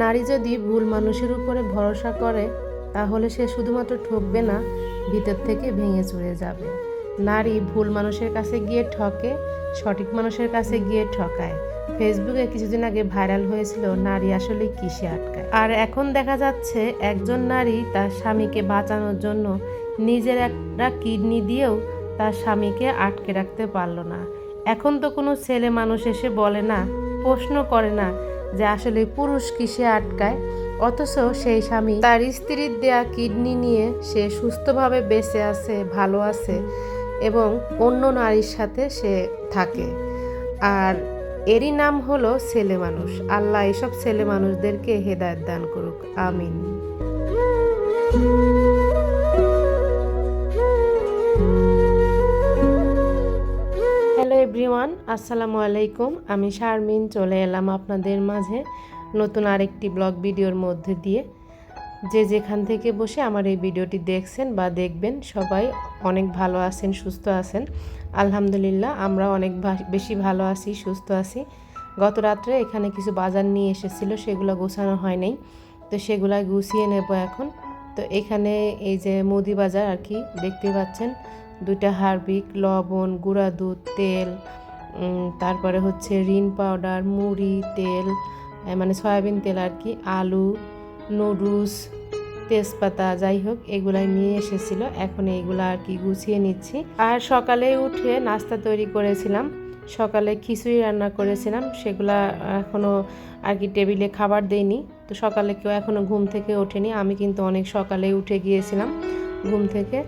নারী যদি ভুল মানুষের উপরে ভরসা করে, তাহলে সে শুধুমাত্র ঠকবে না, ভিতর থেকে ভেঙে চলে যাবে। নারী ভুল মানুষের কাছে গিয়ে ঠকে, সঠিক মানুষের কাছে গিয়ে ঠকায়। ফেসবুকে কিছুদিন আগে ভাইরাল হয়েছিল, নারী আসলে কিসে আটকায়? আর এখন দেখা যাচ্ছে, একজন নারী তার স্বামীকে বাঁচানোর জন্য নিজের একটা কিডনি দিয়েও তার স্বামীকে আটকে রাখতে পারল না। এখন তো কোনো ছেলে মানুষ এসে বলে না, প্রশ্ন করে না যে আসলে পুরুষ কিসে আটকায়? অথচ সেই স্বামী তার স্ত্রীর দেয়া কিডনি নিয়ে সে সুস্থভাবে বেঁচে আছে, ভালো আছে এবং অন্য নারীর সাথে সে থাকে। আর এরই নাম হলো ছেলে মানুষ। আল্লাহ এসব ছেলে মানুষদেরকে হেদায়ত দান করুক। আমিন। এভরিওয়ান, আসসালামু আলাইকুম। আমি শারমিন, চলে এলাম আপনাদের মাঝে নতুন আরেকটি ব্লগ ভিডিওর মধ্যে দিয়ে। যে যেখান থেকে বসে আমার এই ভিডিওটি দেখছেন বা দেখবেন, সবাই অনেক ভালো আছেন, সুস্থ আছেন। আলহামদুলিল্লাহ, আমরা অনেক বেশি ভালো আছি, সুস্থ আছি। গত রাত্রে এখানে কিছু বাজার নিয়ে এসেছিল, সেগুলো গোছানো হয় নাই। তো সেগুলো গুছিয়ে নেব এখন। তো এখানে এই যে মুদি বাজার আর কি, দেখতে পাচ্ছেন। দুইটা হারবিক, লবণ, গুঁড়া দুধ, তেল তারপরে হচ্ছে রিন পাউডার, মুড়ি, তেল মানে সয়াবিন তেল আর কি, আলু, নুডলস, তেজপাতা, যাই হোক, এগুলাই নিয়ে এসেছিল। এখন এইগুলো আর কি গুছিয়ে নিচ্ছি। আর সকালে উঠে নাস্তা তৈরি করেছিলাম। সকালে খিচুড়ি রান্না করেছিলাম। সেগুলা এখনও আর কি টেবিলে খাবার দেইনি। তো সকালে কেউ এখনও ঘুম থেকে ওঠেনি। আমি কিন্তু অনেক সকালে উঠে গিয়েছিলাম ঘুম থেকে।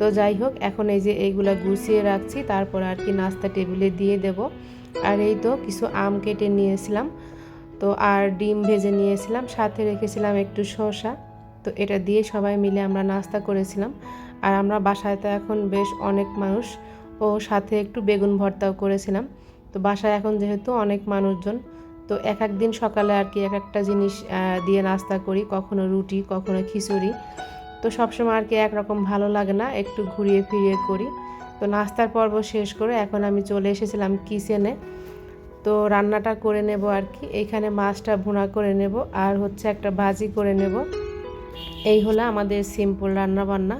তো যাই হোক, এখন এই যে এইগুলা গুছিয়ে রাখছি, তারপর আর কি নাস্তা টেবিলে দিয়ে দেব। আর এই তো কিছু আম কেটে নিয়েছিলাম। তো আর ডিম ভেজে নিয়েছিলাম, সাথে রেখেছিলাম একটু শসা। তো এটা দিয়ে সবাই মিলে আমরা নাস্তা করেছিলাম। আর আমরা বাসায় তো এখন বেশ অনেক মানুষ, ও সাথে একটু বেগুন ভর্তাও করেছিলাম। তো বাসায় এখন যেহেতু অনেক মানুষজন, তো এক এক দিন সকালে আর কি এক একটা জিনিস দিয়ে নাস্তা করি, কখনো রুটি, কখনো খিচুড়ি। তো সবসময় আর কি একরকম ভালো লাগে না, একটু ঘুরিয়ে ফিরিয়ে করি। তো নাস্তার পর্ব শেষ করে এখন আমি চলে এসেছিলাম কিচেনে। তো রান্নাটা করে নেব আর কি এইখানে মাছটা ভুনা করে নেব আর হচ্ছে একটা ভাজি করে নেব। এই হলো আমাদের সিম্পল রান্না বান্না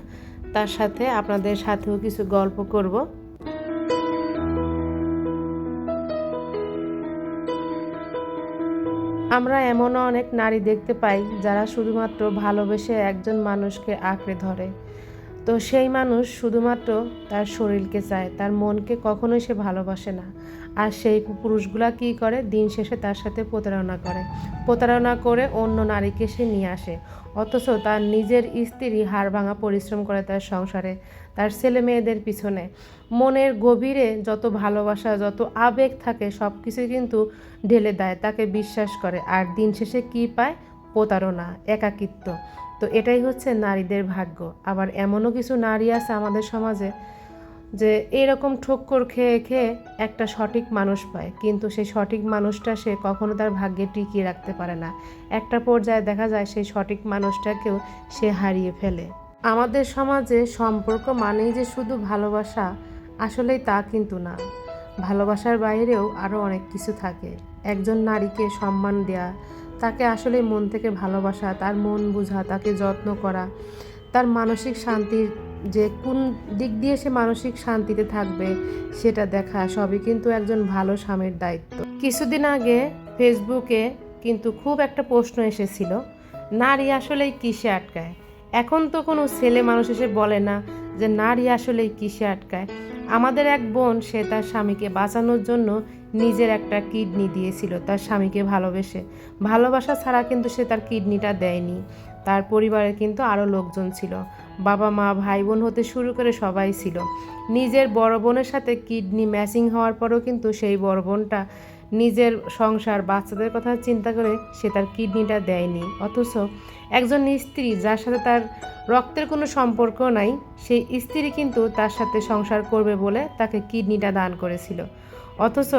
তার সাথে আপনাদের সাথেও কিছু গল্প করব। আমরা এমনও অনেক নারী দেখতে পাই যারা শুধুমাত্র ভালোবেসে একজন মানুষকে আঁকড়ে ধরে। তো সেই মানুষ শুধুমাত্র তার শরীরকে চায়, তার মনকে কখনোই সে ভালোবাসে না। আর সেই পুরুষগুলা কী করে? দিন শেষে তার সাথে প্রতারণা করে। প্রতারণা করে অন্য নারীকে সে নিয়ে আসে। অথচ তার নিজের স্ত্রী হাড় ভাঙা পরিশ্রম করে তার সংসারে, তার ছেলে মেয়েদের পিছনে। মনের গভীরে যত ভালোবাসা, যত আবেগ থাকে সব কিছু কিন্তু ঢেলে দেয়, তাকে বিশ্বাস করে। আর দিন শেষে কী পায়? প্রতারণা, একাকিত্ব। তো এটাই হচ্ছে নারীদের ভাগ্য। আবার এমনও কিছু নারী আছে আমাদের সমাজে যে এরকম ঠক্কর খেয়ে খেয়ে একটা সঠিক মানুষ পায়। কিন্তু সেই সঠিক মানুষটা সে কখনো তার ভাগ্যে টিকিয়ে রাখতে পারে না। একটা পর্যায়ে দেখা যায় সেই সঠিক মানুষটাকেও সে হারিয়ে ফেলে। আমাদের সমাজে সম্পর্ক মানেই যে শুধু ভালোবাসা, আসলেই তা কিন্তু না। ভালোবাসার বাইরেও আরও অনেক কিছু থাকে। একজন নারীকে সম্মান দেয়া, তাকে আসলে মন থেকে ভালোবাসা, তার মন বোঝা, তাকে যত্ন করা, তার মানসিক শান্তির যে কোন দিক দিয়ে সে মানসিক শান্তিতে থাকবে সেটা দেখা সবই কিন্তু একজন ভালো স্বামীর দায়িত্ব। কিছুদিন আগে ফেসবুকে কিন্তু খুব একটা প্রশ্ন এসেছিল, নারী আসলেই কিসে আটকায়? এখন তো কোনো ছেলে মানুষ এসে বলে না যে নারী আসলেই কিসে আটকায়। আমাদের এক বোন, সে তার স্বামীকে বাঁচানোর জন্য নিজের একটা কিডনি দিয়েছিল, তার স্বামীকে ভালোবেসে। ভালোবাসা ছাড়া কিন্তু সে তার কিডনিটা দেয়নি। তার পরিবারে কিন্তু আরও লোকজন ছিল। বাবা, মা ভাই বোন হতে শুরু করে সবাই ছিল। নিজের বড় বোনের সাথে কিডনি ম্যাচিং হওয়ার পরও কিন্তু সেই বড় বোনটা নিজের সংসার, বাচ্চাদের কথা চিন্তা করে সে তার কিডনিটা দেয়নি। অথচ একজন স্ত্রী যার সাথে তার রক্তের কোনো সম্পর্ক নাই, সেই স্ত্রী কিন্তু তার সাথে সংসার করবে বলে তাকে কিডনিটা দান করেছিল। অথচ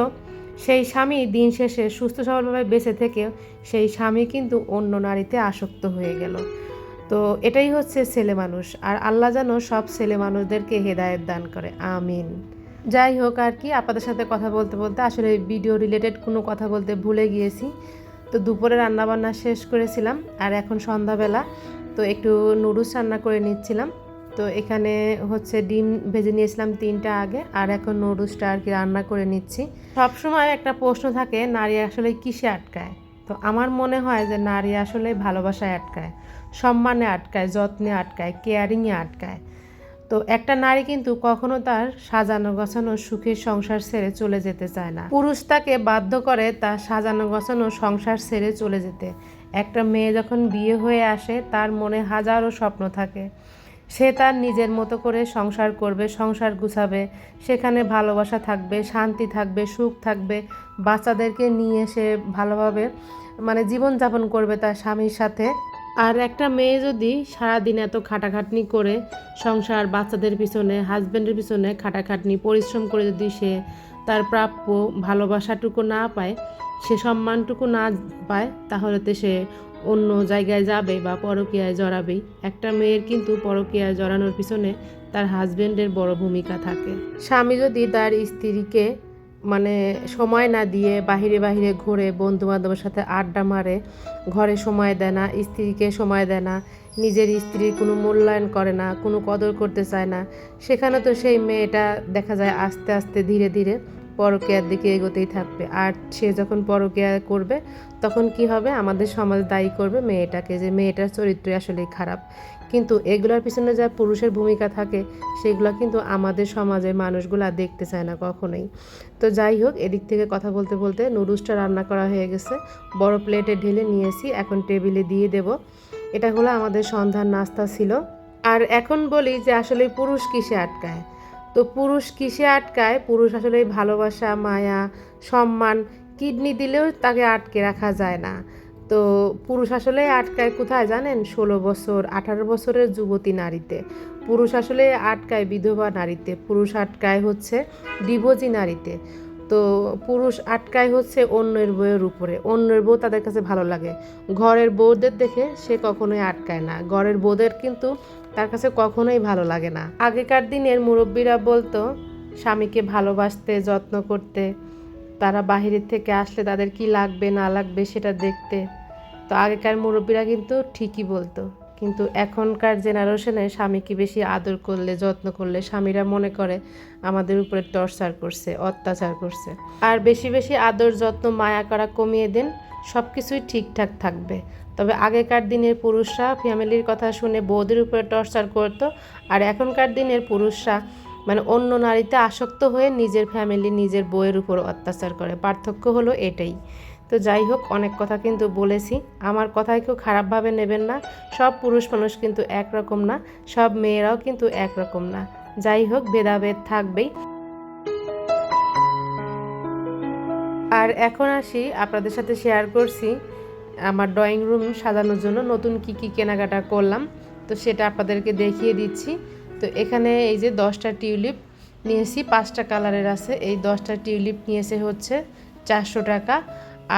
সেই স্বামী দিন শেষে সুস্থ সবলভাবে বেঁচে থেকে সেই স্বামী কিন্তু অন্য নারীতে আসক্ত হয়ে গেল। তো এটাই হচ্ছে ছেলে মানুষ। আর আল্লাহ যেন সব ছেলে মানুষদেরকে হেদায়েত দান করে। আমিন। যাই হোক আর কি, আপনাদের সাথে কথা বলতে বলতে আসলে ভিডিও রিলেটেড কোনো কথা বলতে ভুলে গিয়েছি। তো দুপুরে রান্নাবান্না শেষ করেছিলাম, আর এখন সন্ধ্যাবেলা। তো একটু নুডলস রান্না করে নিচ্ছিলাম। তো এখানে হচ্ছে ডিম ভেজে নিয়েছিলাম তিনটা আগে, আর এখন নুডলসটা আর কি রান্না করে নিচ্ছি। সবসময় একটা প্রশ্ন থাকে, নারী আসলে কিসে আটকায়? তো আমার মনে হয় যে নারী আসলে ভালোবাসায় আটকায়। সম্মানে আটকায়, যত্নে আটকায় কেয়ারিংয়ে আটকায়। তো একটা নারী কিন্তু কখনো তার সাজানো গোছানো সুখের সংসার ছেড়ে চলে যেতে চায় না। পুরুষ তাকে বাধ্য করে তার সাজানো গোছানো সংসার ছেড়ে চলে যেতে। একটা মেয়ে যখন বিয়ে হয়ে আসে, তার মনে হাজারো স্বপ্ন থাকে। সে তার নিজের মতো করে সংসার করবে, সংসার গুছাবে। সেখানে ভালোবাসা থাকবে, শান্তি থাকবে, সুখ থাকবে। বাচ্চাদেরকে নিয়ে সে ভালোভাবে মানে জীবনযাপন করবে তার স্বামীর সাথে। আর একটা মেয়ে যদি সারাদিন এত খাটাখাটনি করে সংসার, বাচ্চাদের পিছনে হাজব্যান্ডের পিছনে খাটাখাটনি, পরিশ্রম করে যদি সে তার প্রাপ্য ভালোবাসাটুকু না পায়, সে সম্মানটুকু না পায়, তাহলে তো সে অন্য জায়গায় যাবে বা পরকীয়ায় জড়াবেই। একটা মেয়ের কিন্তু পরকীয়ায় জড়ানোর পিছনে তার হাজব্যান্ডের বড় ভূমিকা থাকে। স্বামী যদি তার স্ত্রীকে মানে সময় না দিয়ে বাহিরে বাহিরে ঘুরে বন্ধু বান্ধবের সাথে আড্ডা মারে, ঘরে সময় দেয় না, স্ত্রীকে সময় দেয় না, নিজের স্ত্রীর কোনো মূল্যায়ন করে না, কোনো কদর করতে চায় না। সেখানে তো সেই মেয়েটা দেখা যায় আস্তে আস্তে ধীরে ধীরে পরকেয়ার দিকে এগোতেই থাকবে। আর সে যখন পরকেয়া করবে, তখন কি হবে? আমাদের সমাজ দায়ী করবে মেয়েটাকে, যে মেয়েটার চরিত্রই আসলেই খারাপ। কিন্তু এগুলোর পিছনে যা পুরুষের ভূমিকা থাকে, সেগুলো কিন্তু আমাদের সমাজের মানুষগুলো দেখতে চায় না কখনোই। তো যাই হোক, এদিক থেকে কথা বলতে বলতে নুডলসটা রান্না করা হয়ে গেছে। বড় প্লেটে ঢেলে নিয়েছি, এখন টেবিলে দিয়ে দেব। এটা হলো আমাদের সন্ধ্যার নাস্তা ছিল। আর এখন বলি যে আসলে পুরুষ কিসে আটকায়? তো পুরুষ কিসে আটকায়? পুরুষ আসলে ভালোবাসা, মায়া, সম্মান। কিডনি দিলেও তাকে আটকে রাখা যায় না। তো পুরুষ আসলে আটকায় কোথায় জানেন? ষোলো বছর, আঠারো বছরের যুবতী নারীতে। পুরুষ আসলে আটকায় বিধবা নারীতে। পুরুষ আটকায় হচ্ছে ডিভোজি নারীতে। তো পুরুষ আটকায় হচ্ছে অন্যের বউয়ের উপরে। অন্যের বউ তাদের কাছে ভালো লাগে। ঘরের বউদের দেখে সে কখনোই আটকায় না। ঘরের বউদের কিন্তু তার কাছে কখনোই ভালো লাগে না। আগেকার দিনের মুরব্বীরা বলতো, স্বামীকে ভালোবাসতে, যত্ন করতে, তারা বাহিরের থেকে আসলে তাদের কি লাগবে, না লাগবে সেটা দেখতে। তো আগেকার মুরব্বীরা কিন্তু ঠিকই বলতো। কিন্তু এখনকার জেনারেশনে স্বামীকে বেশি আদর করলে, যত্ন করলে স্বামীরা মনে করে আমাদের উপরে টর্চার করছে, অত্যাচার করছে। আর বেশি বেশি আদর, যত্ন, মায়া করা কমিয়ে দেন সব কিছুই ঠিকঠাক থাকবে। তবে আগেকার দিনের পুরুষরা ফ্যামিলির কথা শুনে বৌদের উপরে টর্চার করতো, আর এখনকার দিনের পুরুষরা মানে অন্য নারীতে আসক্ত হয়ে নিজের ফ্যামিলি, নিজের বইয়ের উপর অত্যাচার করে। পার্থক্য হলো এটাই। তো যাই হোক, অনেক কথা কিন্তু বলেছি। আমার কথায় কেউ খারাপভাবে নেবেন না। সব পুরুষ মানুষ কিন্তু একরকম না, সব মেয়েরাও কিন্তু একরকম না। যাই হোক, ভেদাভেদ থাকবেই। আর এখন আসি আপনাদের সাথে শেয়ার করছি আমার ড্রয়িং রুম সাজানোর জন্য নতুন কি কি কেনাকাটা করলাম। তো সেটা আপনাদেরকে দেখিয়ে দিচ্ছি। তো এখানে এই যে দশটা টিউলিপ নিয়েছি, পাঁচটা কালারের আছে। এই দশটা টিউলিপ নিয়েছে হচ্ছে চারশো টাকা।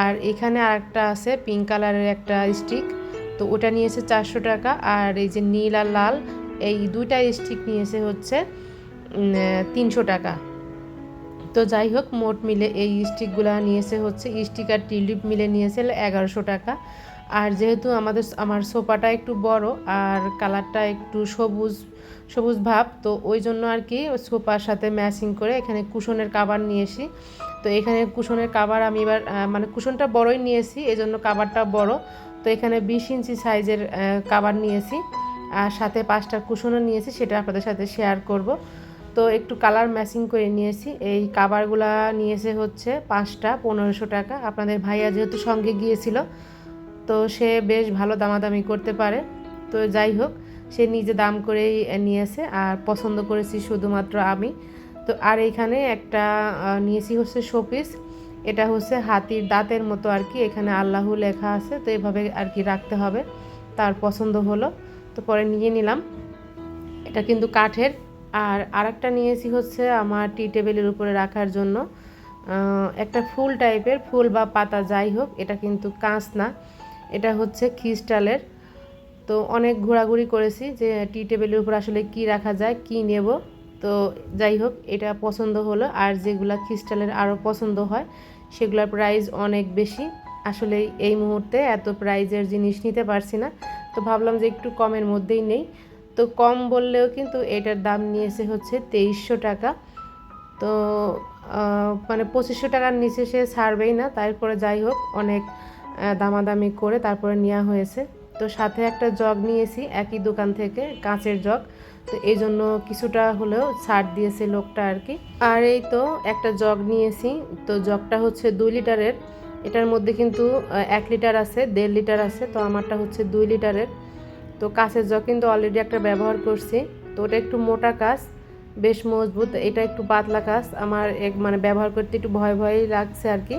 আর এখানে আরেকটা আছে পিঙ্ক কালারের একটা স্টিক তো ওটা নিয়েছে চারশো টাকা। আর এই যে নীল আর লাল, এই দুইটা স্টিক নিয়েছে হচ্ছে তিনশো টাকা। তো যাই হোক, মোট মিলে এই স্টিকগুলো নিয়েছে হচ্ছে স্টিক আর টিউলিপ মিলে নিয়েছে এগারোশো টাকা। আর যেহেতু আমাদের, আমার সোফাটা একটু বড়, আর কালারটা একটু সবুজ সবুজ ভাব, তো ওই জন্য আর কি সোফার সাথে ম্যাচিং করে এখানে কুশনের কাবার নিয়েছি তো এখানে কুশনের কাবার আমি এবার মানে কুশনটা বড়ই নিয়েছি এই জন্য কাবারটা বড়। তো এখানে বিশ ইঞ্চি সাইজের কাবার নিয়েছি, আর সাথে পাঁচটা কুশনও নিয়েছি, সেটা আপনাদের সাথে শেয়ার করব। তো একটু কালার ম্যাচিং করে নিয়েছি। এই কাবারগুলা নিয়েছে হচ্ছে পাঁচটা, পনেরোশো টাকা। আপনাদের ভাইয়া যেহেতু সঙ্গে গিয়েছিল, তো সে বেশ ভালো দামাদামি করতে পারে। তো যাই হোক, সে নিজে দাম করেই নিয়েছে, আর পছন্দ করেছি শুধুমাত্র আমি। তো আর এইখানে একটা নিয়েছি হচ্ছে শোপিস। এটা হচ্ছে হাতির দাঁতের মতো আর কি, এখানে আল্লাহ লেখা আছে, তো এভাবে আর কি রাখতে হবে। তার পছন্দ হলো, তো পরে নিয়ে নিলাম। এটা কিন্তু কাঠের। আর আরেকটা নিয়েছি হচ্ছে আমার টি টেবিলের উপরে রাখার জন্য। একটা ফুল টাইপের, ফুল বা পাতা যাই হোক, এটা কিন্তু কাঁচ না। এটা হচ্ছে ক্রিস্টালের। তো অনেক ঘোরাঘুরি করেছি যে টি টেবিলের উপর আসলে কি রাখা যায়, কি নেব। তো যাই হোক, এটা পছন্দ হলো। আর যেগুলা ক্রিস্টালের আরও পছন্দ হয়, সেগুলোর প্রাইস অনেক বেশি। আসলে এই মুহূর্তে এত প্রাইজের জিনিস নিতে পারছি না। তো ভাবলাম যে একটু কমের মধ্যেই নেই। তো কম বললেও কিন্তু এটার দাম নিয়েছে হচ্ছে তেইশশো টাকা। তো মানে পঁচিশশো টাকার নিচে সে ছাড়বেই না। তারপরে যাই হোক, অনেক দামাদামি করে তারপরে নেওয়া হয়েছে। তো সাথে একটা জগ নিয়েছি, একই দোকান থেকে কাঁচের জগ তো এই জন্য কিছুটা হলেও ছাড় দিয়েছে লোকটা আর কি। আর এই তো একটা জগ নিয়েছি, তো জগটা হচ্ছে দুই লিটারের। এটার মধ্যে কিন্তু এক লিটার আছে, দেড় লিটার আছে, তো আমারটা হচ্ছে দুই লিটারের। তো কাঁচের জগ কিন্তু অলরেডি একটা ব্যবহার করছি, তো ওটা একটু মোটা কাজ বেশ মজবুত, এটা একটু পাতলা কাজ আমার এক মানে ব্যবহার করতে একটু ভয় ভয়ই লাগছে আর কি।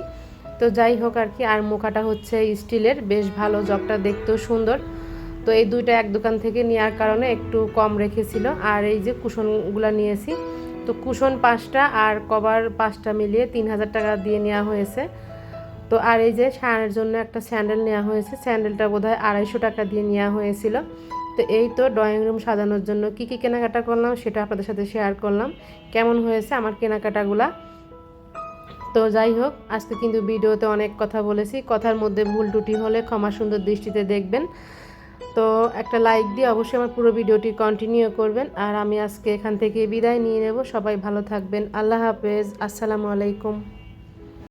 তো যাই হোক আর কি, আর মুখাটা হচ্ছে স্টিলের, বেশ ভালো জগটা, দেখতেও সুন্দর। তো এই দুইটা এক দোকান থেকে নেওয়ার কারণে একটু কম রেখেছিল। আর এই যে কুশনগুলো নিয়েছি, তো কুশন পাঁচটা আর কভার পাঁচটা মিলিয়ে তিন হাজার টাকা দিয়ে নেওয়া হয়েছে। তো আর এই যে সায়ানের জন্য একটা স্যান্ডেল নেওয়া হয়েছে, স্যান্ডেলটা বোধহয় আড়াইশো টাকা দিয়ে নেওয়া হয়েছিল। তো এই তো ড্রয়িং রুম সাজানোর জন্য কি কি কেনাকাটা করলাম সেটা আপনাদের সাথে শেয়ার করলাম। কেমন হয়েছে আমার কেনাকাটাগুলা? তো যাই হোক, আজকে কিন্তু ভিডিওতে অনেক কথা বলেছি। কথার মধ্যে ভুল টুটি হলে ক্ষমা সুন্দর দৃষ্টিতে দেখবেন। তো একটা লাইক দিয়ে অবশ্যই আমার পুরো ভিডিওটি কন্টিনিউ করবেন। আর আমি আজকে এখান থেকে বিদায় নিয়ে নেব। সবাই ভালো থাকবেন। আল্লাহ হাফেজ। আসসালামু আলাইকুম।